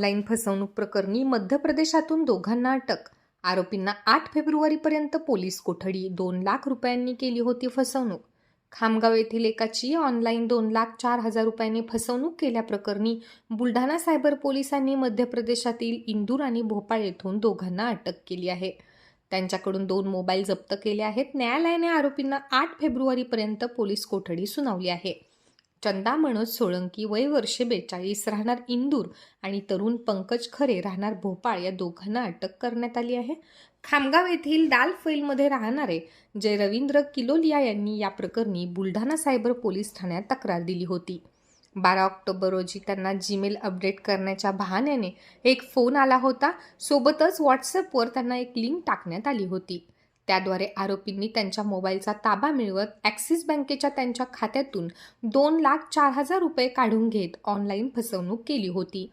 Online फसवणूक प्रकरणी मध्य प्रदेशातून दोघांना अटक. आरोपींना आठ फेब्रुवारीपर्यंत पोलीस कोठडी दोन लाख रुपयांनी केली होती फसवणूक. खामगाव येथील एकाची ऑनलाईन दोन लाख चार हजार रुपयांनी फसवणूक केल्याप्रकरणी बुलढाणा सायबर पोलिसांनी मध्य प्रदेशातील इंदूर आणि भोपाळ येथून दोघांना अटक केली आहे. त्यांच्याकडून दोन मोबाईल जप्त केले आहेत. न्यायालयाने आरोपींना आठ फेब्रुवारीपर्यंत पोलीस कोठडी सुनावली आहे. चंदा मनोज सोळंकी वय वर्षे बेचाळीस राहणार इंदूर आणि तरुण पंकज खरे राहणार भोपाळ. या दोघांना अटक करण्यात आली आहे. खामगाव येथील दाल फैलमध्ये राहणारे जय रवींद्र किलोलिया यांनी या प्रकरणी बुलढाणा सायबर पोलीस ठाण्यात तक्रार दिली होती. बारा ऑक्टोबर रोजी त्यांना जीमेल अपडेट करण्याच्या बहाण्याने एक फोन आला होता. सोबतच व्हॉट्सअपवर त्यांना एक लिंक टाकण्यात आली होती. त्याद्वारे आरोपींनी त्यांच्या मोबाईलचा ताबा मिळवत ॲक्सिस बँकेच्या त्यांच्या खात्यातून दोन लाख चार हजार रुपये काढून घेत ऑनलाईन फसवणूक केली होती.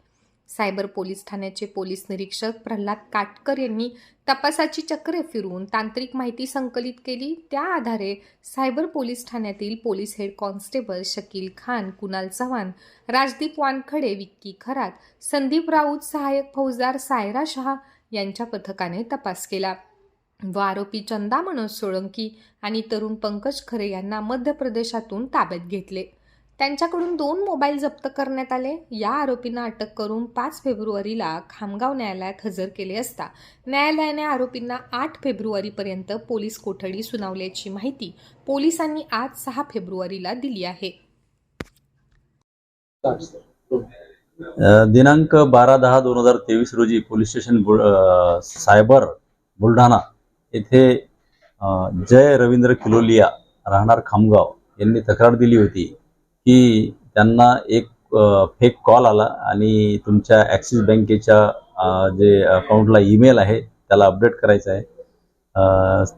सायबर पोलीस ठाण्याचे पोलीस निरीक्षक प्रल्हाद काटकर यांनी तपासाची चक्रे फिरवून तांत्रिक माहिती संकलित केली. त्या आधारे सायबर पोलीस ठाण्यातील police head constable Shakeel Khan Kunal Chavan Rajdeep Wankhede Vicky Kharat Sandeep Raut सहाय्यक फौजदार सायरा शहा यांच्या पथकाने तपास केला. व आरोपी चंदा मनोज सोळंकी आणि तरुण पंकज खरे यांना मध्य प्रदेशातून ताब्यात घेतले. त्यांच्याकडून दोन मोबाईल जप्त करण्यात आले. या आरोपींना अटक करून पाच फेब्रुवारीला खामगाव न्यायालयात हजर केले असता न्यायालयाने आरोपींना आठ फेब्रुवारीपर्यंत पोलीस कोठडी सुनावल्याची माहिती पोलिसांनी आज सहा फेब्रुवारीला दिली आहे. दिनांक बारा दहा दोन हजार तेवीस रोजी पोलीस स्टेशन बुल सायबर बुलढाणा येथे जय रवींद्र किलोलिया राहणार खामगाव यांनी तक्रार दिली होती की त्यांना एक फेक कॉल आला आणि तुमच्या ॲक्सिस बँकेच्या जे अकाउंटला ईमेल आहे त्याला अपडेट करायचं आहे.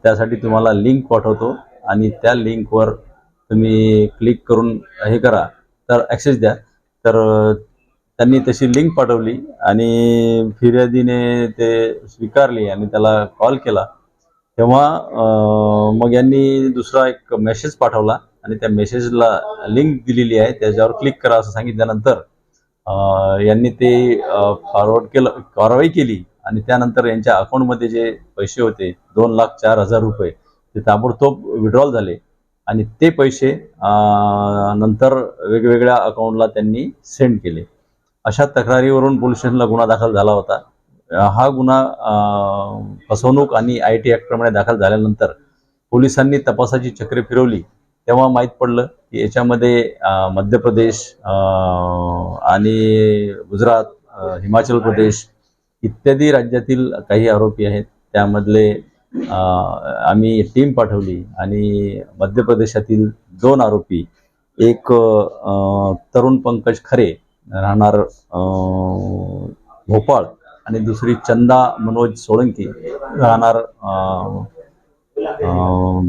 त्यासाठी तुम्हाला लिंक पाठवतो आणि त्या लिंकवर तुम्ही क्लिक करून हे करा. तर ॲक्सेस द्या. तर त्यांनी तशी लिंक पाठवली आणि फिर्यादीने ते स्वीकारली आणि त्याला कॉल केला. तेव्हा मग यांनी दुसरा एक मेसेज पाठवला आणि त्या मेसेजला लिंक दिलेली आहे. त्याच्यावर क्लिक करा असं सांगितल्यानंतर यांनी ते फॉरवर्ड केलं कारवाई केली आणि त्यानंतर यांच्या अकाउंटमध्ये जे पैसे होते दोन लाख चार हजार रुपये ते ताबडतोब विड्रॉल झाले. आणि ते पैसे नंतर वेगवेगळ्या अकाउंटला त्यांनी सेंड केले. अशा तक्रारीवरून पोलीस स्टेशनला गुन्हा दाखल झाला होता. हा गुन्हा फसवणूक आणि आय टी ॲक्टप्रमाणे दाखल झाल्यानंतर पोलिसांनी तपासाची चक्रे फिरवली. तेव्हा माहीत पडलं की याच्यामध्ये मध्य प्रदेश आणि गुजरात हिमाचल प्रदेश इत्यादी राज्यातील काही आरोपी आहेत. त्यामधले आम्ही टीम पाठवली आणि मध्य प्रदेशातील दोन आरोपी एक तरुण पंकज खरे राहणार भोपाळ आणि दुसरी चंदा मनोज सोळंकी राहणार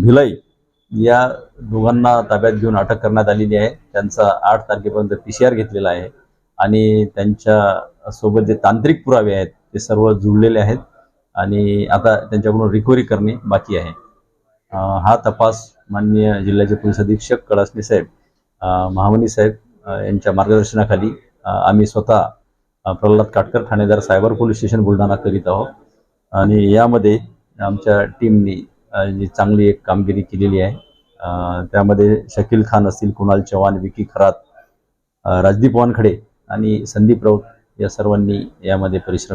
भिलाई. या दोघांना ताब्यात घेऊन अटक करण्यात आलेली आहे. त्यांचा आठ तारखेपर्यंत पी सी आर घेतलेला आहे. आणि त्यांच्यासोबत जे तांत्रिक पुरावे आहेत ते सर्व जुळलेले आहेत. आणि आता त्यांच्याकडून रिकव्हरी करणे बाकी आहे. हा तपास माननीय जिल्ह्याचे पोलीस अधीक्षक कळसणे साहेब महामनी साहेब यांच्या मार्गदर्शनाखाली आम्ही स्वतः प्रल्हाद काटकर ठाणेदार सायबर पोलीस स्टेशन बुलढाणा करीत आहोत. आणि यामध्ये आमच्या टीमनी जी चांगली एक कामगिरी केलेली आहे. त्यामध्ये शकील खान असतील कुणाल चव्हाण विकी खरात राजदीप वानखडे आणि संदीप राऊत या सर्वांनी यामध्ये परिश्रम